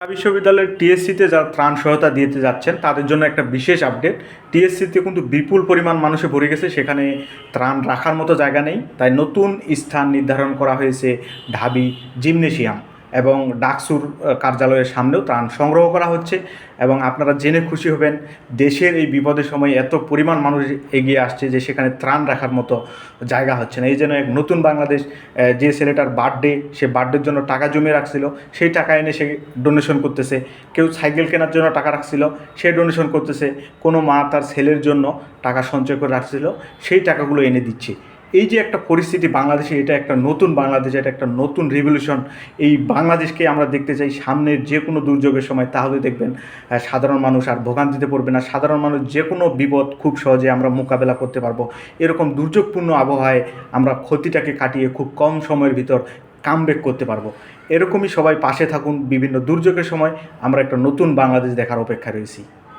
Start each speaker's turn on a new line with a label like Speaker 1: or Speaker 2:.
Speaker 1: বিশ্ববিদ্যালয়ের টিএসসিতে যারা ত্রাণ সহায়তা দিতে যাচ্ছেন, তাদের জন্য একটা বিশেষ আপডেট টিএসসিতে কিন্তু বিপুল পরিমাণ মানুষে ভরে গেছে, সেখানে ত্রাণ রাখার মতো জায়গা নেই। তাই নতুন স্থান নির্ধারণ করা হয়েছে ঢাবি জিমনেশিয়াম। এবং ডাকসুর কার্যালয়ের সামনেও ত্রাণ সংগ্রহ করা হচ্ছে এবং আপনারা জেনে খুশি হবেন দেশের এই বিপদের সময় এত পরিমাণ মানুষ এগিয়ে আসছে যে সেখানে ত্রাণ রাখার মতো জায়গা হচ্ছে না। এই যেন এক নতুন বাংলাদেশ যে ছেলেটার বার্থডে সে বার্থডের জন্য টাকা জমিয়ে রাখছিল, সেই টাকা এনে সে ডোনেশন করতেছে। কেউ সাইকেল কেনার জন্য টাকা রাখছিল, সে ডোনেশন করতেছে। কোনো মা তার ছেলের জন্য টাকা সঞ্চয় করে রাখছিল, সেই টাকাগুলো এনে দিচ্ছে। এই যে একটা পরিস্থিতি বাংলাদেশে, এটা একটা নতুন বাংলাদেশ, এটা একটা নতুন রিভলিউশন এই বাংলাদেশকে আমরা দেখতে চাই সামনের যে কোনো দুর্যোগের সময়, তাহলে দেখবেন সাধারণ মানুষ আর ভোগান্তিতে পড়বে না। সাধারণ মানুষ যে কোনো বিপদ খুব সহজে আমরা মোকাবেলা করতে পারব। এরকম দুর্যোগপূর্ণ আবহাওয়ায় আমরা ক্ষতিটাকে কাটিয়ে খুব কম সময়ের ভিতর কামব্যাক করতে পারব। এরকমই সবাই পাশে থাকুন। বিভিন্ন দুর্যোগের সময় আমরা একটা নতুন বাংলাদেশ দেখার অপেক্ষা রয়েছি।